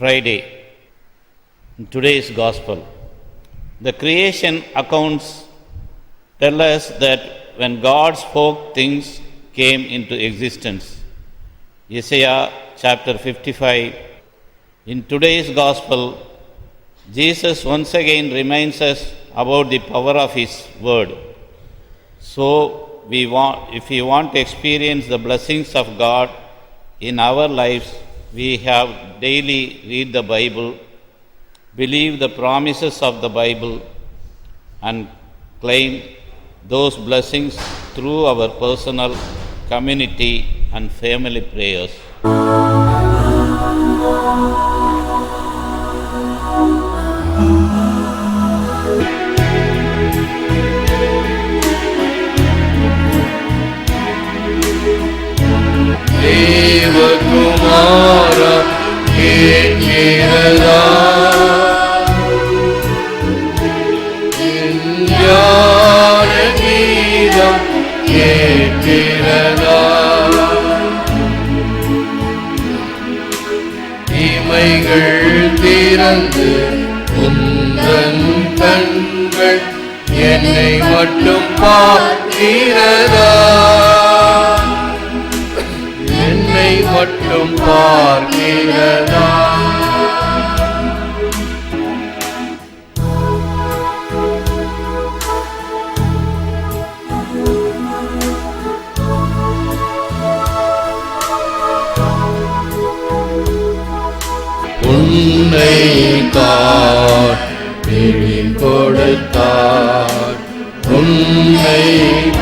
Friday, in today's Gospel. The creation accounts tell us that when God spoke, things came into existence. Isaiah chapter 55. In today's Gospel, Jesus once again reminds us about the power of His Word. So, we want, if we want to experience the blessings of God in our lives, we have daily read the Bible, believe the promises of the Bible, and claim those blessings through our personal, community, and family prayers. உன்னை காட்டி கொடுத்தார். உன்னை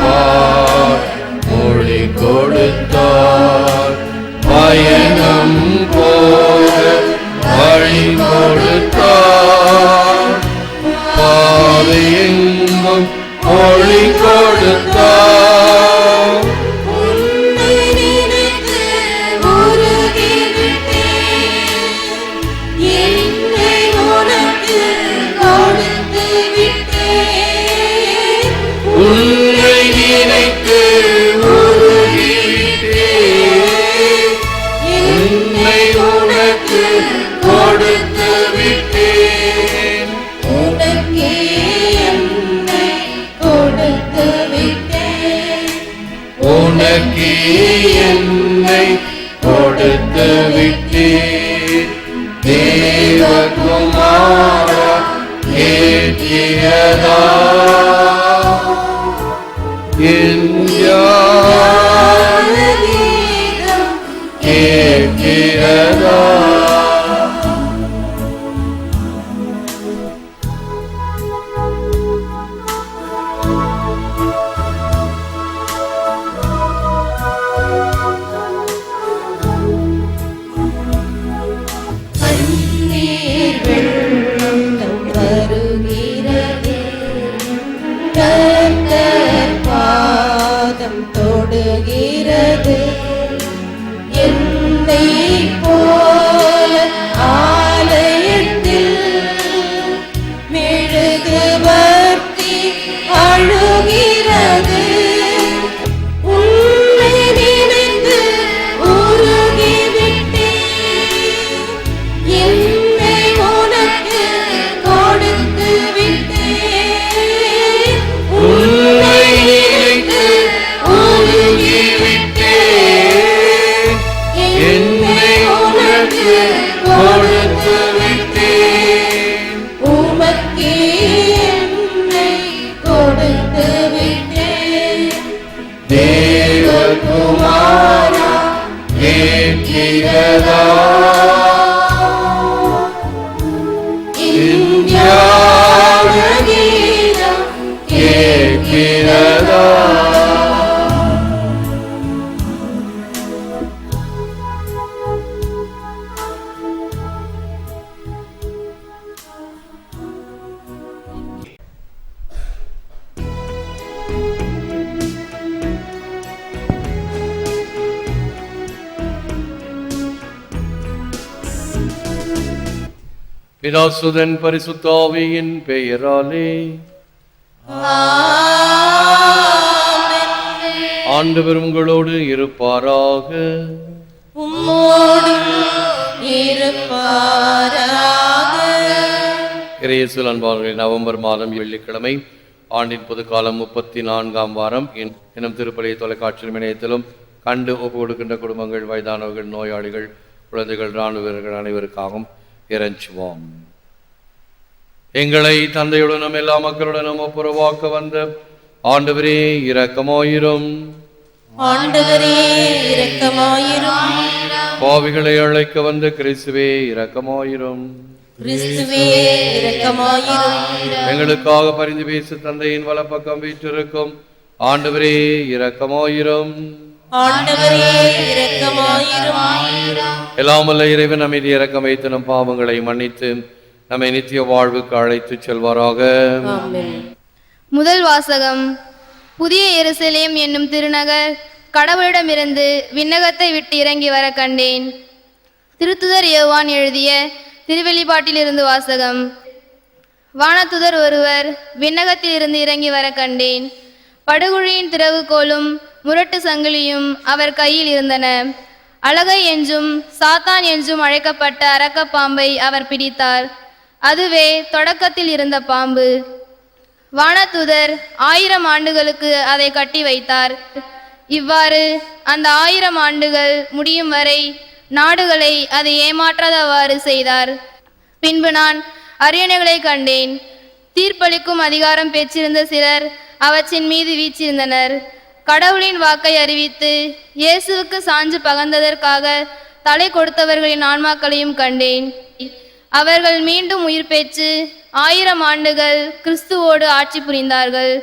பார் பிதாசுதன் பரிசுத்தாவியின் பெயராலே. ஆண்டவர் உங்களோடு இருப்பாராக. இறையேசுவில் அன்பாளர்களே நவம்பர் மாதம் வெள்ளிக்கிழமை ஆண்டின் பொதுக்காலம் முப்பத்தி நான்காம் வாரம். என்- எனும் திருப்பலி தொலைக்காட்சி இணையத்திலும் கண்டு ஒப்பு கொடுக்கின்ற குடும்பங்கள் வயதானவர்கள் நோயாளிகள் குழந்தைகள் இராணுவ வீரர்கள் அனைவருக்காகவும் இறைஞ்சுவோம். எங்களை தந்தையுடனும் எல்லா மக்களுடனும் ஒப்புரவாக்க வந்த ஆண்டவரே இரக்கமாயிரும். பாவிகளை அழைக்க வந்த கிறிஸ்துவே இரக்கமாயிரும். எங்களுக்காக பரிந்து பேசு தந்தையின் வலப்பக்கம் வீற்றிருக்கும். ஆண்டவரே இரக்கமாயிரும். எல்லாமல்ல இறைவன் அமைதி இறக்கம் வைத்து நம் பாவங்களை மன்னித்து நம்மை நித்திய வாழ்வுக்கு அழைத்து செல்வாராக. ஆமென். முதல் வாசகம். புதிய எருசலேம் என்னும் திருநகர் கடவுளிடமிருந்து விண்ணகத்தை விட்டு இறங்கி வர கண்டேன். திருத்துதர் யோவான் எழுதிய திருவெளிப்பாட்டிலிருந்து வாசகம். வானத்துதர் ஒருவர் விண்ணகத்தில் இருந்து இறங்கி வர கண்டேன். படுகுழியின் திறவுகோலும் முரட்டு சங்கிலியும் அவர் கையில் இருந்தன. அழகை என்றும் சாத்தான் என்றும் அழைக்கப்பட்ட அரக்கப் பாம்பை அவர் பிடித்தார். அதுவே தொடக்கத்தில் இருந்த பாம்பு. வானதூதர் ஆயிரம் ஆண்டுகளுக்கு அதை கட்டி வைத்தார். இவ்வாறு அந்த ஆயிரம் ஆண்டுகள் முடியும் வரை நாடுகளை அதை ஏமாற்றாதவாறு செய்தார். பின்பு நான் அரியணைகளை கண்டேன். தீர்ப்பளிக்கும் அதிகாரம் பெற்றிருந்த சிலர் அவற்றின் மீது வீச்சிருந்தனர் கடவுளின் வாக்கை அறிவித்து இயேசுவுக்கு சான்று பகர்ந்ததற்காக தலை கொடுத்தவர்களின் ஆன்மாக்களையும் கண்டேன். அவர்கள் மீண்டும் உயிர் பெற்று ஆயிரம் ஆண்டுகள் கிறிஸ்துவோடு ஆட்சி புரிந்தார்கள்.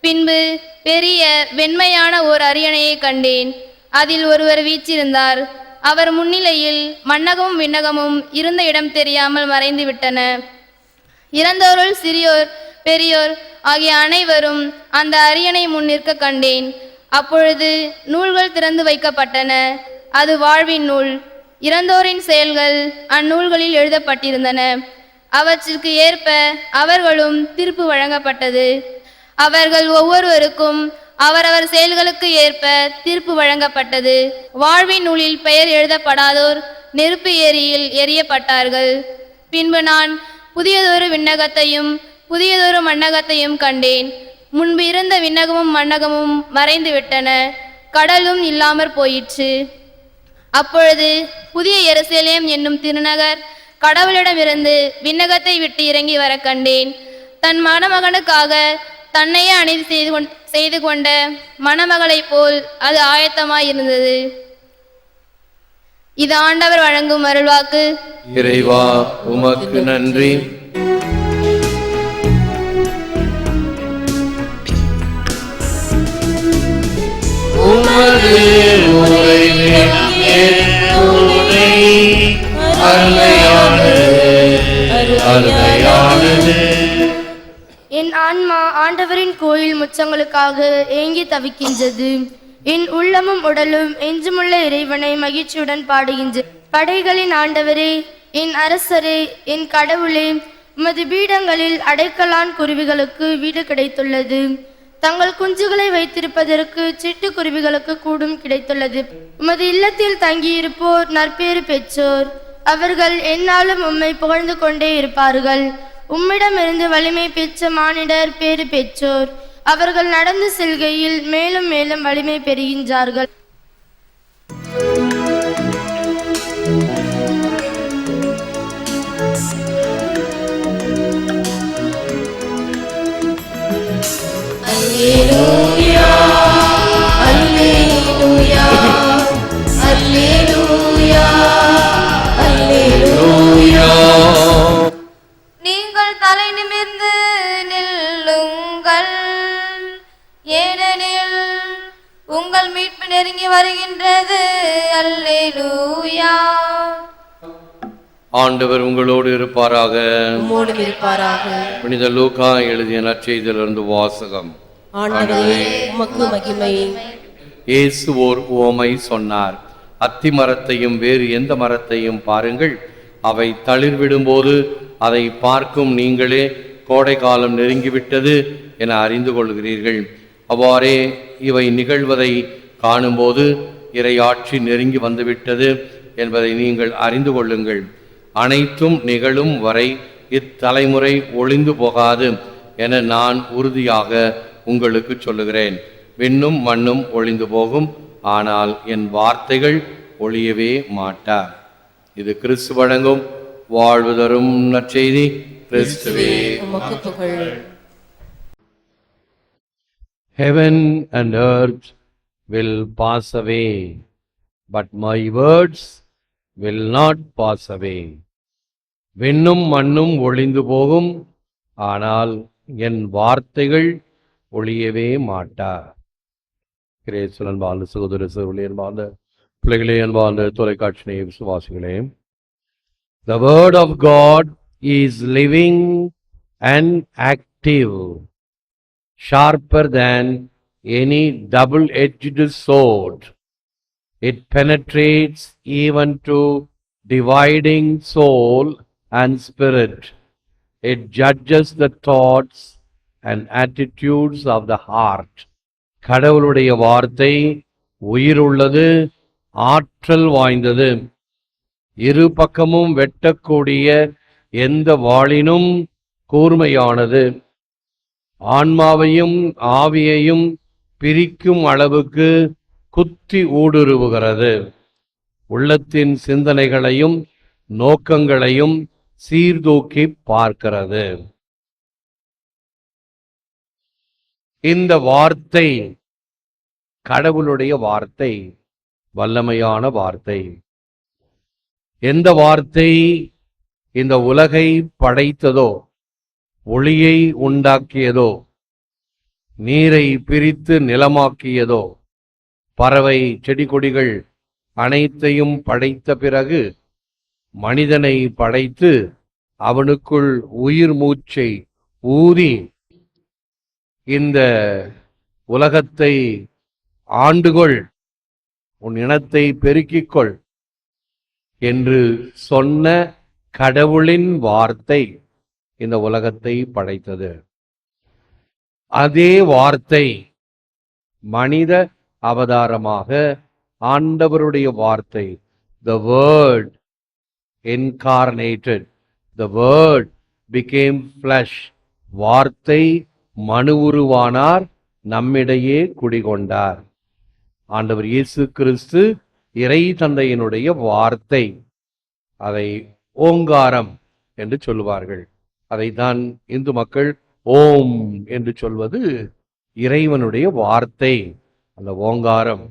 பின்பு பெரிய வெண்மையான ஓர் அரியணையை கண்டேன். அதில் ஒருவர் வீச்சிருந்தார் அவர் முன்னிலையில் மன்னகமும் விண்ணகமும் இருந்த இடம் தெரியாமல் மறைந்து விட்டன இறந்தோருள் சிறியோர் பெரியோர் ஆகிய அனைவரும் அந்த அரியணை முன் நிற்க கண்டேன். அப்பொழுது நூல்கள் திறந்து வைக்கப்பட்டன. அது வாழ்வின் நூல். இறந்தோரின் செயல்கள் அந்நூல்களில் எழுதப்பட்டிருந்தன. அவற்றிற்கு ஏற்ப அவர்களும் தீர்ப்பு வழங்கப்பட்டது. அவர்கள் ஒவ்வொருவருக்கும் அவரவர் செயல்களுக்கு ஏற்ப தீர்ப்பு வழங்கப்பட்டது. வாழ்வின் நூலில் பெயர் எழுதப்படாதோர் நெருப்பு ஏரியில் எரியப்பட்டார்கள் பின்பு நான் புதியதொரு விண்ணகத்தையும் புதியதொரு மண்ணகத்தையும் கண்டேன். முன்பு இருந்த விண்ணகமும் மண்ணகமும் மறைந்து விட்டன கடலும் இல்லாமற் போயிற்று. அப்பொழுது புதிய எருசலேம் என்னும் திருநகர் கடவுளிடமிருந்து விண்ணகத்தை விட்டு இறங்கி வர கண்டேன். தன் மணமகனுக்காக தன்னையே அணிந்து செய்து கொண் செய்து கொண்ட மணமகளைப் போல் அது ஆயத்தமாயிருந்தது. இது ஆண்டவர் வழங்கும் அருள்வாக்கு. இறைவா உமக்கு நன்றி. உமது என் ஆன்மா ஆண்டவரின் கோயில் முச்சங்களுக்காக ஏங்கி தவிக்கின்றது. என் உள்ளமும் உடலும் எஞ்சுமுள்ள இறைவனை மகிழ்ச்சியுடன் பாடுகின்றது படைகளின் ஆண்டவரே என் அரசரே என் கடவுளே உமது பீடங்களில் அடைக்கலான் குருவிகளுக்கு வீடு கிடைத்துள்ளது. தங்கள் குஞ்சுகளை வைத்திருப்பதற்கு சிட்டுக்குருவிகளுக்கு கூடும் கிடைத்துள்ளது. உமது இல்லத்தில் தங்கியிருப்போர் நற்பேறு பெற்றோர். அவர்கள் என்னாலும் உம்மை புகழ்ந்து கொண்டே இருப்பார்கள். உம்மிடமிருந்து வலிமை பெற்ற மானிடர் பேறு பெற்றோர். அவர்கள் நடந்து செல்கையில் மேலும் மேலும் வலிமை பெறுகின்றார்கள். நெருங்கி வருகின்றது. அல்லேலூயா. ஆண்டவர் உங்களோடு இருப்பாராக. உம்மோடும் இருப்பாராக. புனித லூக்கா எழுதிய நற்செய்தியிலிருந்து வாசகம். ஆண்டவரே உமக்கு மகிமை. இயேசு ஓர் உவமை சொன்னார். அத்தி மரத்தையும் வேறு எந்த மரத்தையும் பாருங்கள். அவை தளிர்விடும்போது அதை பார்க்கும் நீங்களே கோடை காலம் நெருங்கிவிட்டது என அறிந்து கொள்கிறீர்கள். அவ்வாறே இவை நிகழ்வதை காணும்போது இறையாட்சி நெருங்கி வந்துவிட்டது என்பதை நீங்கள் அறிந்து கொள்ளுங்கள். அனைத்தும் நிகழும் வரை இத்தலைமுறை ஒளிந்து போகாது என நான் உறுதியாக உங்களுக்கு சொல்லுகிறேன். விண்ணும் மண்ணும் ஒளிந்து போகும் ஆனால் என் வார்த்தைகள் ஒளியவே மாட்டா. இது கிறிஸ்து வழங்கும் வாழ்வு தரும் நற்செய்தி. கிறிஸ்துவே Heaven and earth will pass away, but my words will not pass away. விண்ணும் மண்ணும் ஒளிந்து போகும் ஆனால் என் வார்த்தைகள் ஒளியவே மாட்டா கிரேசுலன் வாழ்ந்த சகோதர சகோதரியன் வாழ்ந்த பிள்ளைகளே அன்பார்ந்த தொலைக்காட்சியை விசுவாசிகளே the word of God is living and active sharper than any double edged sword. It penetrates even to dividing soul and spirit. It judges the thoughts and attitudes of the heart. கடவுளுடைய வார்த்தை உயிருள்ளது ஆற்றல் வாய்ந்தது இரு பக்கமும் வெட்டக்கூடிய எந்த வாளினும் கூர்மையானது ஆன்மாவையும் ஆவியையும் பிரிக்கும் அளவுக்கு குத்தி ஊடுருவுகிறது. உள்ளத்தின் சிந்தனைகளையும் நோக்கங்களையும் சீர்தூக்கி பார்க்கிறது. இந்த வார்த்தை கடவுளுடைய வார்த்தை வல்லமையான வார்த்தை. எந்த வார்த்தை இந்த உலகை படைத்ததோ ஒளியை உண்டாக்கியதோ நீரை பிரித்து நிலமாக்கியதோ? பறவை செடி கொடிகள் அனைத்தையும் படைத்த பிறகு மனிதனை படைத்து அவனுக்குள் உயிர் மூச்சை ஊதி இந்த உலகத்தை ஆண்டுகொள் உன் இனத்தை பெருக்கிக் கொள் என்று சொன்ன கடவுளின் வார்த்தை இந்த உலகத்தை படைத்தது. அதே வார்த்தை மனித அவதாரமாக ஆண்டவருடைய வார்த்தை the word incarnated the word became flesh வார்த்தை மனு உருவானார் நம்மிடையே குடிகொண்டார். ஆண்டவர் இயேசு கிறிஸ்து இறை தந்தையினுடைய வார்த்தை. அதை ஓங்காரம் என்று சொல்லுவார்கள். அதைத்தான் இந்து மக்கள் ஓம் என்று சொல்வது இறைவனுடைய வார்த்தை அந்த ஓங்காரம்.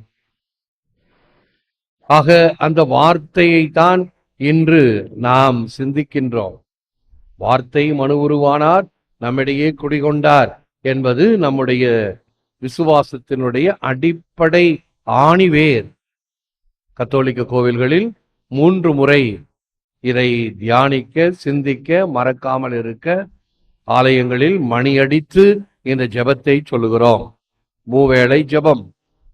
ஆக அந்த வார்த்தையை தான் இன்று நாம் சிந்திக்கின்றோம். வார்த்தை மனு உருவானார் நம்மிடையே குடிகொண்டார் என்பது நம்முடைய விசுவாசத்தினுடைய அடிப்படை ஆணிவேர். கத்தோலிக்க கோவில்களில் மூன்று முறை இதை தியானிக்க சிந்திக்க மறக்காமல் இருக்க ஆலயங்களில் மணியடித்து இந்த ஜெபத்தை சொல்லுகிறோம். மூவேளை ஜெபம்.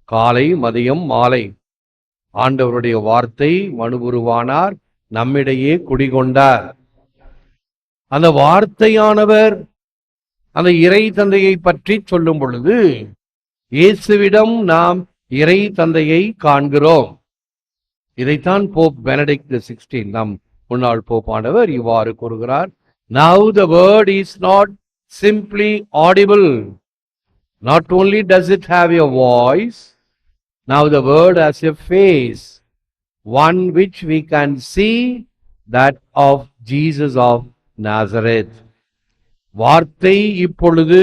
காலை மதியம் மாலை. ஆண்டவருடைய வார்த்தை மனுபுருவானார் நம்மிடையே குடிகொண்டார். அந்த வார்த்தையானவர் அந்த இறை தந்தையை பற்றி சொல்லும் பொழுது இயேசுவிடம் நாம் இறை தந்தையை காண்கிறோம். இதைத்தான் போப் பெனடிக்ட் சிக்ஸ்டீன் நம் முன்னாள் போப்பானவர் இவ்வாறு கூறுகிறார். Now the word is not simply audible not only does it have a voice now the word has a face on which we can see that of Jesus of Nazareth வார்த்தை இப்பொழுது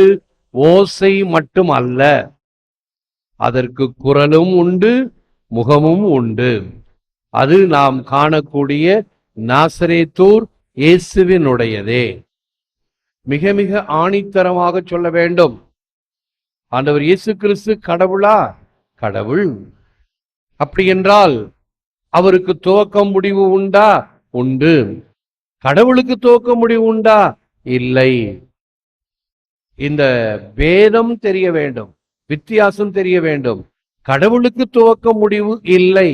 ஓசை மட்டும் அல்ல. அதற்கு குரலும் உண்டு முகமும் உண்டு. அது நாம் காணக்கூடிய நாசரேத்தூர் இயேசுவினுடையதே. மிக மிக ஆணித்தரமாக சொல்ல வேண்டும். ஆண்டவர் இயேசு கிறிஸ்து கடவுளா? கடவுள். அப்படி என்றால் அவருக்கு துவக்கம் முடிவு உண்டா? உண்டு. கடவுளுக்கு துவக்க முடிவு உண்டா? இல்லை. இந்த வேதம் தெரிய வேண்டும். வித்தியாசம் தெரிய வேண்டும். கடவுளுக்கு துவக்க முடிவு இல்லை.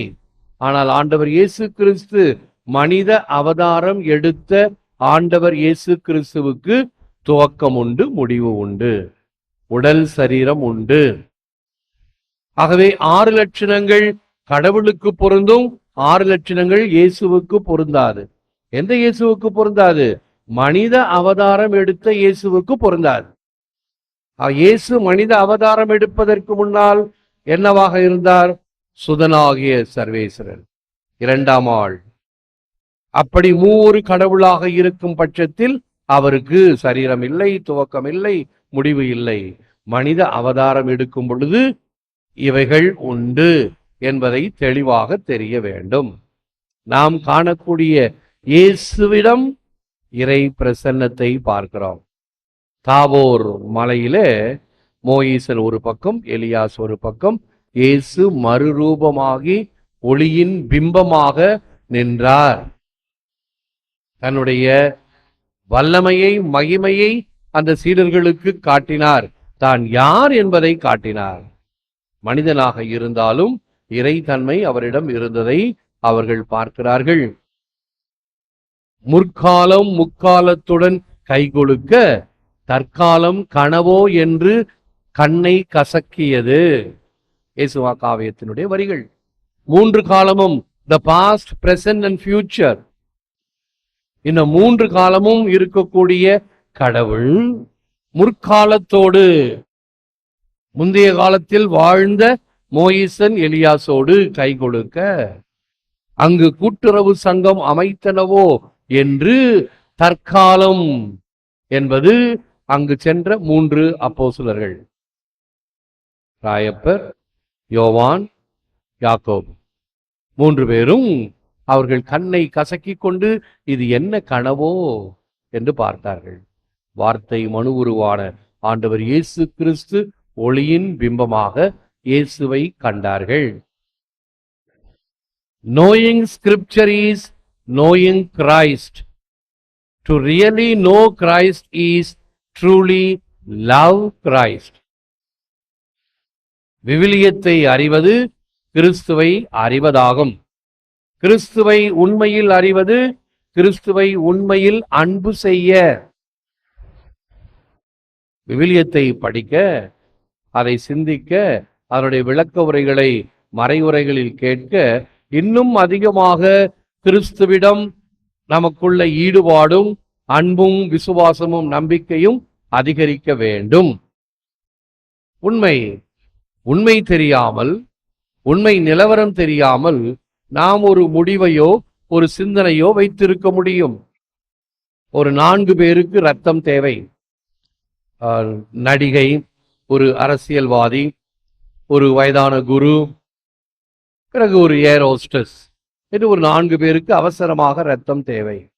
ஆனால் ஆண்டவர் இயேசு கிறிஸ்து மனித அவதாரம் எடுத்த ஆண்டவர் இயேசு கிறிஸ்துவுக்கு துவக்கம் உண்டு முடிவு உண்டு. உடல் சரீரம் உண்டு. ஆகவே ஆறு லட்சணங்கள் கடவுளுக்கு பொருந்தும் ஆறு லட்சணங்கள் இயேசுவுக்கு பொருந்தாது. எந்த இயேசுவுக்கு பொருந்தாது? மனித அவதாரம் எடுத்த இயேசுவுக்கு பொருந்தாது. இயேசு மனித அவதாரம் எடுப்பதற்கு முன்னால் என்னவாக இருந்தார்? சுதனாகிய சர்வேஸ்வரன் இரண்டாம் ஆள். அப்படி மூவொரு கடவுளாக இருக்கும் பட்சத்தில் அவருக்கு சரீரம் இல்லை துவக்கம் இல்லை முடிவு இல்லை. மனித அவதாரம் எடுக்கும் பொழுது இவைகள் உண்டு என்பதை தெளிவாக தெரிய வேண்டும். நாம் காணக்கூடிய இயேசுவிடம் இறை பிரசன்னத்தை பார்க்கிறோம். தாவோர் மலையிலே மோயிசன் ஒரு பக்கம் எலியாஸ் ஒரு பக்கம் இயேசு மறுரூபமாகி ஒளியின் பிம்பமாக நின்றார். தன்னுடைய வல்லமையை மகிமையை அந்த சீடர்களுக்கு காட்டினார். தான் யார் என்பதை காட்டினார். மனிதனாக இருந்தாலும் இறைத்தன்மை அவரிடம் இருந்ததை அவர்கள் பார்க்கிறார்கள். முற்காலம் முக்காலத்துடன் கைகொடுக்க தற்காலம் கனவோ என்று கண்ணை கசக்கியது. இயேசுவா காவியத்தினுடைய வரிகள். மூன்று காலமும் the past present and future இந்த மூன்று காலமும் இருக்கக்கூடிய கடவுள் முற்காலத்தோடு முந்தைய காலத்தில் வாழ்ந்த மோயிசன் எலியாசோடு கை கொடுக்க அங்கு கூட்டுறவு சங்கம் அமைத்தனவோ என்று தற்காலம் என்பது அங்கு சென்ற மூன்று அப்போசுலர்கள் ராயப்பர் யோவான் யாக்கோப். மூன்று பேரும் அவர்கள் கண்ணை கசக்கிக் கொண்டு இது என்ன கனவோ? என்று பார்த்தார்கள். வார்த்தை மனு உருவான ஆண்டவர் இயேசு கிறிஸ்து ஒளியின் பிம்பமாக இயேசுவை கண்டார்கள். Knowing scripture is knowing Christ to really know Christ is truly love Christ விவிலியத்தை அறிவது கிறிஸ்துவை அறிவதாகும். கிறிஸ்துவை உண்மையில் அறிவது கிறிஸ்துவை உண்மையில் அன்பு செய்ய. விவிலியத்தை படிக்க அதை சிந்திக்க அதனுடைய விளக்க உரைகளை மறைவுரைகளில் கேட்க இன்னும் அதிகமாக கிறிஸ்துவிடம் நமக்குள்ள ஈடுபாடும் அன்பும் விசுவாசமும் நம்பிக்கையும் அதிகரிக்க வேண்டும். உண்மை உண்மை தெரியாமல் உண்மை நிலவரம் தெரியாமல் நாம் ஒரு முடிவையோ ஒரு சிந்தனையோ வைத்திருக்க முடியும். ஒரு நான்கு பேருக்கு ரத்தம் தேவை. ஆஹ், நடிகை ஒரு அரசியல்வாதி ஒரு வயதான குரு பிறகு ஒரு ஏர் ஹோஸ்டஸ். என்று ஒரு நான்கு பேருக்கு அவசரமாக ரத்தம் தேவை.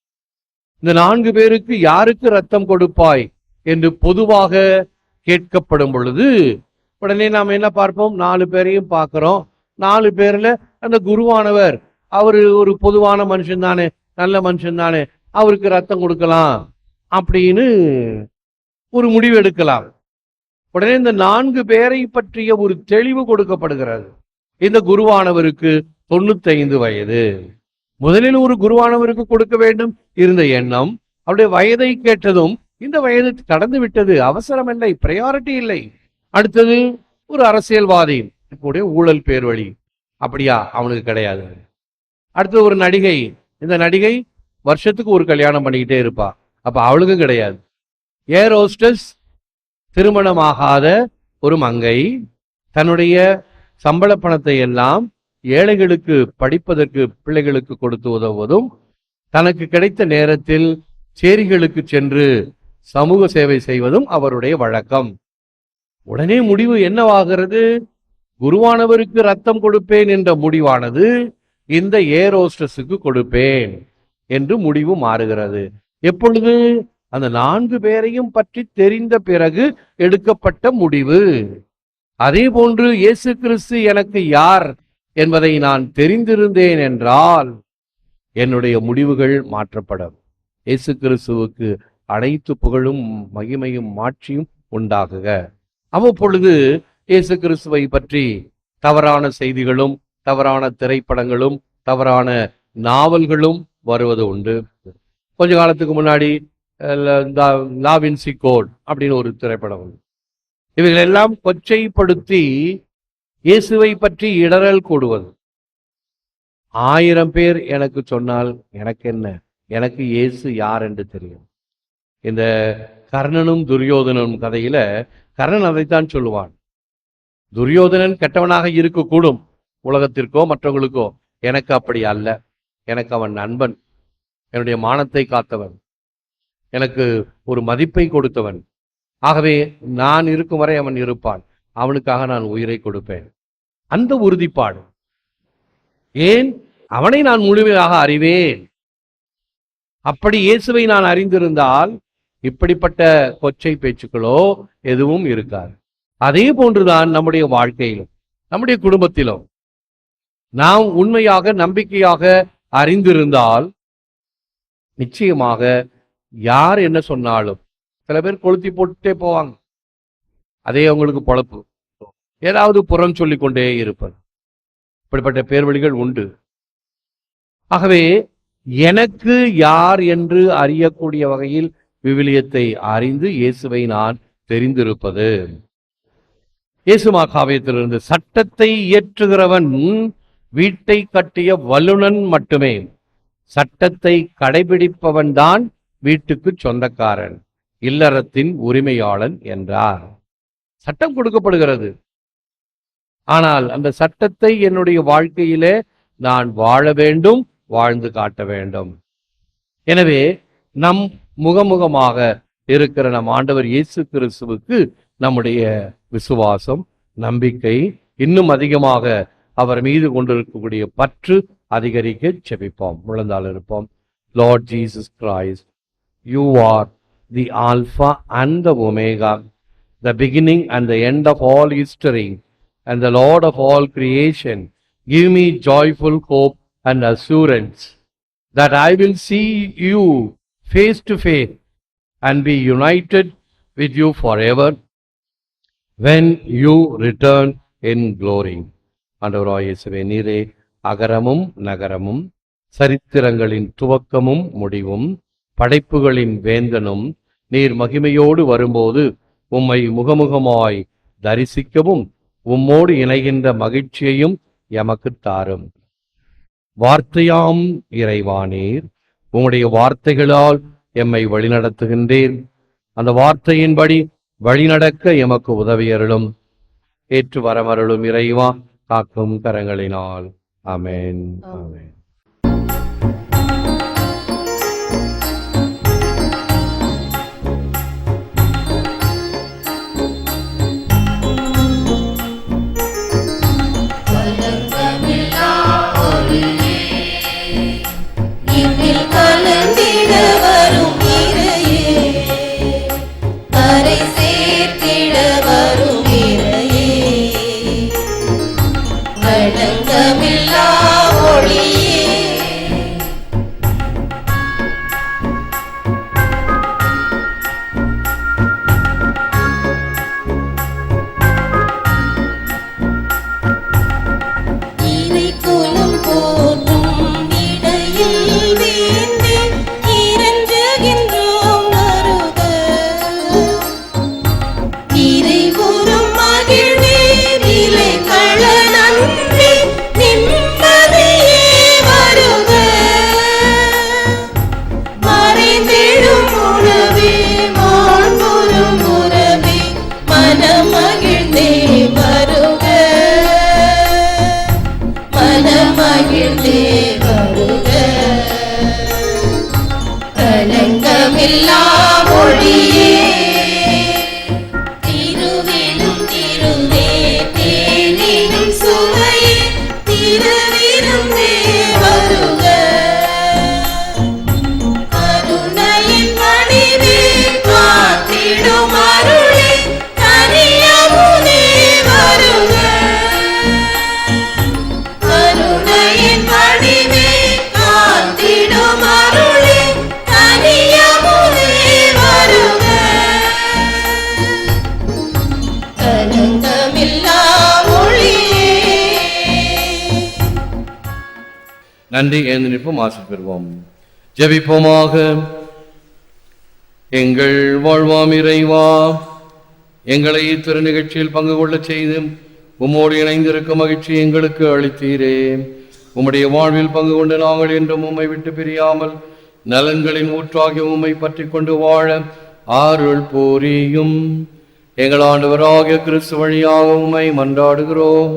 இந்த நான்கு பேருக்கு யாருக்கு ரத்தம் கொடுப்பாய் என்று பொதுவாக கேட்கப்படும் பொழுது உடனே நாம் என்ன பார்ப்போம்? நாலு பேரையும் பார்க்கிறோம். நாலு பேர்ல அந்த குருவானவர். அவரு ஒரு பொதுவான மனுஷன் தானே நல்ல மனுஷன் தானே அவருக்கு ரத்தம் கொடுக்கலாம் அப்படின்னு ஒரு முடிவு எடுக்கலாம். உடனே இந்த நான்கு பேரை பற்றிய ஒரு தெளிவு கொடுக்கப்படுகிறது. இந்த குருவானவருக்கு தொண்ணூத்தைந்து வயது. முதலில் ஒரு குருவானவருக்கு கொடுக்க வேண்டும். இருந்த எண்ணம் அவருடைய வயதை கேட்டதும் இந்த வயது கடந்து விட்டது அவசரம் இல்லை பிரையாரிட்டி இல்லை. அடுத்தது ஒரு அரசியல்வாதி கூடிய ஊழல் பேர் வழி அப்படியா? அவனுக்கு கிடையாது. அடுத்தது ஒரு நடிகை. இந்த நடிகை வருஷத்துக்கு ஒரு கல்யாணம் பண்ணிக்கிட்டே இருப்பா. அப்ப அவளுக்கும் கிடையாது. ஏர் ஹோஸ்டஸ் திருமணமாகாத ஒரு மங்கை. தன்னுடைய சம்பள பணத்தை எல்லாம் ஏழைகளுக்கு படிப்பதற்கு பிள்ளைகளுக்கு கொடுத்து உதவுவதும் தனக்கு கிடைத்த நேரத்தில் சேரிகளுக்கு சென்று சமூக சேவை செய்வதும் அவருடைய வழக்கம். உடனே முடிவு என்னவாகிறது? குருவானவருக்கு ரத்தம் கொடுப்பேன் என்ற முடிவானது இந்த ஏரோஸ்டஸுக்கு கொடுப்பேன் என்று முடிவு மாறுகிறது. எப்பொழுது? அந்த நான்கு பேரையும் பற்றி தெரிந்த பிறகு எடுக்கப்பட்ட முடிவு. அதே போன்று இயேசு கிறிஸ்து எனக்கு யார் என்பதை நான் தெரிந்திருந்தேன் என்றால் என்னுடைய முடிவுகள் மாற்றப்படும். இயேசு கிறிஸ்துவுக்கு அனைத்து புகழும் மகிமையும் மாட்சியும் உண்டாகுக. அவ்வப்பொழுது இயேசு கிறிஸ்துவை பற்றி தவறான செய்திகளும் தவறான திரைப்படங்களும் தவறான நாவல்களும் வருவது உண்டு. கொஞ்ச காலத்துக்கு முன்னாடி லாவின்சி கோட் அப்படின்னு ஒரு திரைப்படம் உண்டு. இவைகள் எல்லாம் கொச்சைப்படுத்தி இயேசுவை பற்றி இடரல் கூடுவது. ஆயிரம் பேர் எனக்கு சொன்னால் எனக்கு என்ன? எனக்கு இயேசு யார் என்று தெரியும். இந்த கர்ணனும் துரியோதனனும் கதையில கர்ணன் அதைத்தான் சொல்லுவான். துரியோதனன் கெட்டவனாக இருக்கக்கூடும் உலகத்திற்கோ மற்றவங்களுக்கோ. எனக்கு அப்படி அல்ல. எனக்கு அவன் நண்பன். என்னுடைய மானத்தை காத்தவன். எனக்கு ஒரு மதிப்பை கொடுத்தவன். ஆகவே நான் இருக்கும் வரை அவன் இருப்பான். அவனுக்காக நான் உயிரை கொடுப்பேன். அந்த உறுதிப்பாடு. ஏன்? அவனை நான் முழுமையாக அறிவேன். அப்படி இயேசுவை நான் அறிந்திருந்தால் இப்படிப்பட்ட கொச்சை பேச்சுக்களோ எதுவும் இருக்காது. அதே போன்றுதான் நம்முடைய வாழ்க்கையிலும் நம்முடைய குடும்பத்திலும். நாம் உண்மையாக நம்பிக்கையாக அறிந்திருந்தால் நிச்சயமாக யார் என்ன சொன்னாலும் சில பேர் கொளுத்தி போட்டுட்டே போவாங்க. அதே அவங்களுக்கு பொழப்பு. ஏதாவது புறம் சொல்லிக்கொண்டே இருப்பது. இப்படிப்பட்ட பேர்வழிகள் உண்டு. ஆகவே எனக்கு யார் என்று அறியக்கூடிய வகையில் விவிலியத்தை அறிந்து இயேசுவை நான் தெரிந்திருப்பது. இயேசுமா காவியத்திலிருந்து சட்டத்தை இயற்றுகிறவன் வீட்டை கட்டிய வல்லுனன் மட்டுமே. சட்டத்தை கடைபிடிப்பவன் தான் வீட்டுக்கு சொந்தக்காரன் இல்லறத்தின் உரிமையாளன் என்றார். சட்டம் கொடுக்கப்படுகிறது. ஆனால் அந்த சட்டத்தை என்னுடைய வாழ்க்கையிலே நான் வாழ வேண்டும் வாழ்ந்து காட்ட வேண்டும். எனவே நம் முகமுகமாக இருக்கிற நம் ஆண்டவர் இயேசு கிறிஸ்துவுக்கு நம்முடைய விசுவாசம் நம்பிக்கை இன்னும் அதிகமாக அவர் மீது கொண்டிருக்கக்கூடிய பற்று அதிகரிக்க செபிப்போம் முழந்தால் இருப்போம் Lord Jesus Christ you are the alpha and the omega the beginning and the end of all history and the Lord of all creation give me joyful hope and assurance that I will will you face to to and be united with you forever when you return in glory ஆண்டவராய் நீரே அகரமும் நகரமும் சரித்திரங்களின் துவக்கமும் முடிவும் படைப்புகளின் வேந்தனும் நீர் மகிமையோடு வரும்போது உம்மை முகமுகமாய் தரிசிக்கவும் உம்மோடு இணைகின்ற மகிழ்ச்சியையும் எமக்கு தாரும். வார்த்தையாம் இறைவானீர் உம்முடைய வார்த்தைகளால் எம்மை வழிநடத்துகின்றேன் அந்த வார்த்தையின்படி வழிநடக்க எமக்கு உதவியருளும். ஏற்று வரமருளும் இறைவா காக்கும் கரங்களினால். ஆமென். ஆமென். இன்னில் கலந்திட வரும் நன்றி எழுந்து நிற்போம் ஆசை பெறுவோம் ஜெபிப்போமாக. எங்கள் வாழ்வாம் இறைவா எங்களை இத்திரு நிகழ்ச்சியில் பங்கு கொள்ளச் செய்து உம்மோடு இணைந்திருக்கும் மகிழ்ச்சி எங்களுக்கு அளித்தீரே. உம்முடைய வாழ்வில் பங்கு கொண்டு நாங்கள் என்றும் உம்மை விட்டு பிரியாமல் நலன்களின் ஊற்றாகி உம்மை பற்றி கொண்டு வாழ ஆருள் போரியும். எங்கள் ஆண்டவராகிய கிறிஸ்து வழியாக உம்மை மன்றாடுகிறோம்.